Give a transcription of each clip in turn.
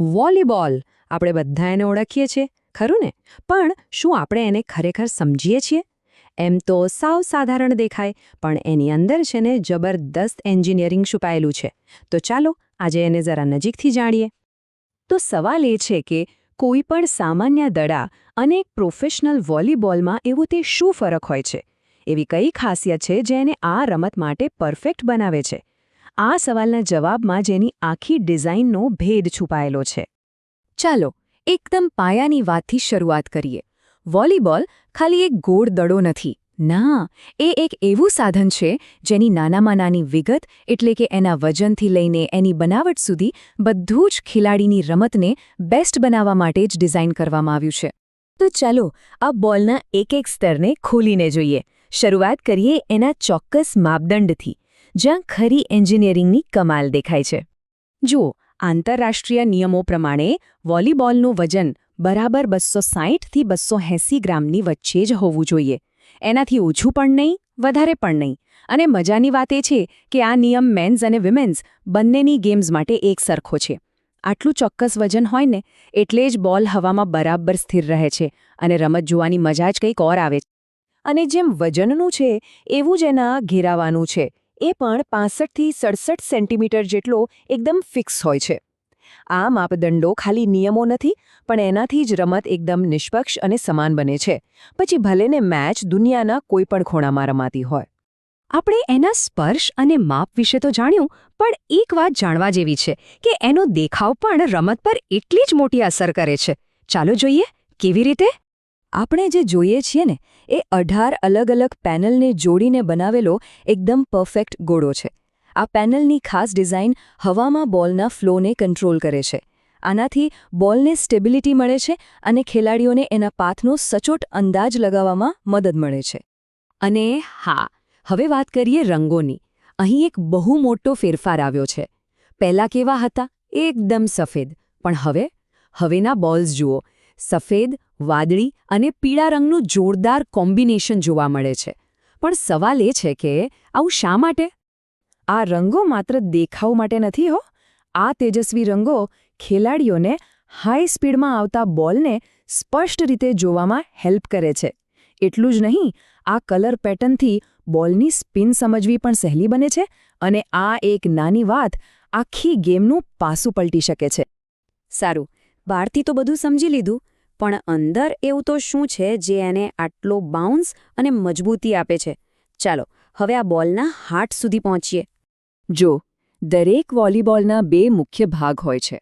Volleyball આપણે બધા એને ઓળખીએ છીએ, ખરું ને? પણ શું આપણે એને ખરેખર સમજીએ છીએ? એમ તો સાવ સાધારણ દેખાય, પણ એની અંદર છે ને જબરદસ્ત એન્જિનિયરિંગ છુપાયેલું છે. તો ચાલો આજે એને જરા નજીકથી જાણીએ. તો સવાલ એ છે કે કોઈ પણ સામાન્ય દડા અને એક પ્રોફેશનલ વોલીબોલમાં એવો તે શું ફરક હોય છે? એવી કઈ ખાસિયત છે જે એને આ રમત માટે પરફેક્ટ બનાવે છે? આ સવાલના જવાબમાં જેની આખી ડિઝાઇનનો ભેદ છુપાયેલો છે. ચાલો, એકદમ પાયાની વાતથી શરૂઆત કરીએ. વોલીબોલ ખાલી એક ગોળ દડો નથી. ના, એ એક એવું સાધન છે જેની નાનામાં નાની વિગત એટલે કે એના વજનથી લઈને એની બનાવટ સુધી બધું જ ખેલાડીની રમતને બેસ્ટ બનાવવા માટે જ ડિઝાઇન કરવામાં આવ્યું છે. તો ચાલો, આ બોલના એક એક સ્તરને ખોલીને જોઈએ. શરૂઆત કરીએ એના ચોક્કસ માપદંડથી. જ્યાં ખરી એન્જિનિયરિંગની કમાલ દેખાય છે. જુઓ, આંતરરાષ્ટ્રીય નિયમો પ્રમાણે વોલીબોલનું વજન બરાબર બસો સાહીઠથી બસો એંસી ગ્રામની વચ્ચે જ હોવું જોઈએ. એનાથી ઓછું પણ નહીં, વધારે પણ નહીં. અને મજાની વાત એ છે કે આ નિયમ મેન્સ અને વિમેન્સ બંનેની ગેમ્સ માટે એક સરખો છે. આટલું ચોક્કસ વજન હોય ને, એટલે જ બોલ હવામાં બરાબર સ્થિર રહે છે અને રમત જોવાની મજા જ કંઈક ઓર આવે છે. અને જેમ વજનનું છે, એવું જ એના ઘેરાવાનું છે. એ પણ પાસઠથી સડસઠ સેન્ટીમીટર જેટલો એકદમ ફિક્સ હોય છે. આ માપદંડો ખાલી નિયમો નથી, પણ એનાથી જ રમત એકદમ નિષ્પક્ષ અને સમાન બને છે. પછી ભલેને મેચ દુનિયાના કોઈપણ ખૂણામાં રમાતી હોય. આપણે એના સ્પર્શ અને માપ વિશે તો જાણ્યું, પણ એક વાત જાણવા જેવી છે કે એનો દેખાવ પણ રમત પર એટલી જ મોટી અસર કરે છે. ચાલો જોઈએ, કેવી રીતે? આપણે જે જોઈએ છીએ ને, એ અઢાર અલગ અલગ પેનલને જોડીને બનાવેલો એકદમ પરફેક્ટ ગોળો છે. આ પેનલની ખાસ ડિઝાઇન હવામાં બોલના ફ્લોને કંટ્રોલ કરે છે. આનાથી બોલને સ્ટેબિલિટી મળે છે અને ખેલાડીઓને એના પાથનો સચોટ અંદાજ લગાવવામાં મદદ મળે છે. અને હા, હવે વાત કરીએ રંગોની. અહીં એક બહુ મોટો ફેરફાર આવ્યો છે. પહેલાં કેવા હતા? એકદમ સફેદ. પણ હવે? હવેના બોલ્સ જુઓ. સફેદ વાદળી અને પીળા રંગનું જોરદાર કોમ્બિનેશન જોવા મળે છે. પણ સવાલ એ છે કે, આવું શા માટે? આ રંગો માત્ર દેખાવ માટે નથી હો. આ તેજસ્વી રંગો ખેલાડીઓને હાઈ સ્પીડમાં આવતા બોલને સ્પષ્ટ રીતે જોવામાં હેલ્પ કરે છે. એટલું જ નહીં, આ કલર પેટર્નથી બોલની સ્પિન સમજવી પણ સહેલી બને છે અને આ એક નાની વાત આખી ગેમનું પાસું પલટી શકે છે. સારું બહારથી તો બધું સમજી લીધું. પણ અંદર એવું તો શું છે જે એને આટલો બાઉન્સ અને મજબૂતી આપે છે? ચાલો, હવે આ બોલના હાર્ટ સુધી પહોંચીએ. જો, દરેક વોલીબોલના બે મુખ્ય ભાગ હોય છે.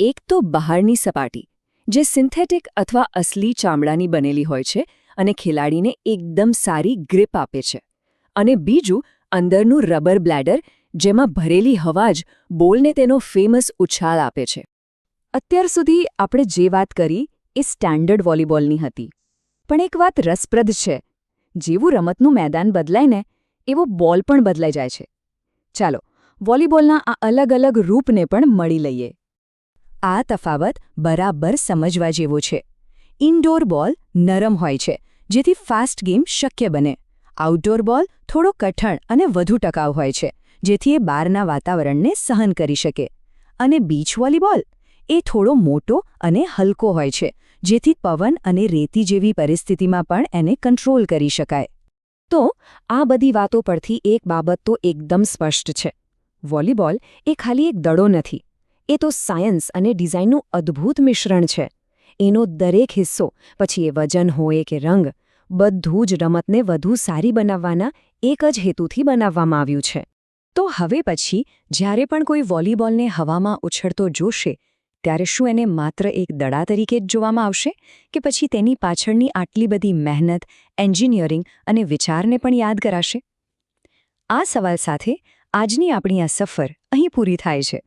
એક તો બહારની સપાટી, જે સિન્થેટિક અથવા અસલી ચામડાની બનેલી હોય છે અને ખેલાડીને એકદમ સારી ગ્રીપ આપે છે. અને બીજું, અંદરનું રબર બ્લેડર જેમાં ભરેલી હવા જ બોલને તેનો ફેમસ ઉછાળ આપે છે. અત્યાર સુધી આપણે જે વાત કરી એ સ્ટાન્ડર્ડ વોલીબોલની હતી. પણ એક વાત રસપ્રદ છે, જેવું રમતનું મેદાન બદલાય ને એવો બોલ પણ બદલાઈ જાય છે. ચાલો, વોલીબોલના આ અલગ અલગ રૂપને પણ મળી લઈએ. આ તફાવત બરાબર સમજવા જેવો છે. ઇન્ડોર બોલ નરમ હોય છે, જેથી ફાસ્ટ ગેમ શક્ય બને. આઉટડોર બોલ થોડો કઠણ અને વધુ ટકાઉ હોય છે, જેથી એ બહારના વાતાવરણને સહન કરી શકે. અને બીચ વોલીબોલ એ થોડો મોટો અને હલકો હોય છે જેથી પવન અને રેતી જેવી પરિસ્થિતિમાં પણ એને કંટ્રોલ કરી શકાય. તો, આ બધી વાતો પરથી એક બાબત તો એકદમ સ્પષ્ટ છે. વોલીબોલ એ ખાલી એક દડો નથી. એ તો સાયન્સ અને ડિઝાઇનનું અદ્ભુત મિશ્રણ છે. એનો દરેક હિસ્સો, પછી એ વજન હોય કે રંગ, બધું જ રમતને વધુ સારી બનાવવાના એક જ હેતુથી બનાવવામાં આવ્યું છે. તો હવે પછી, જ્યારે પણ કોઈ વોલીબોલને હવામાં ઉછળતો જોશે ત્યારે શું એને માત્ર એક દડા તરીકે જ જોવામાં આવશે કે પછી તેની પાછળની આટલી બધી મહેનત, એન્જિનિયરિંગ અને વિચારને પણ યાદ કરાશે? આ સવાલ સાથે આજની આપણી આ સફર અહીં પૂરી થાય છે.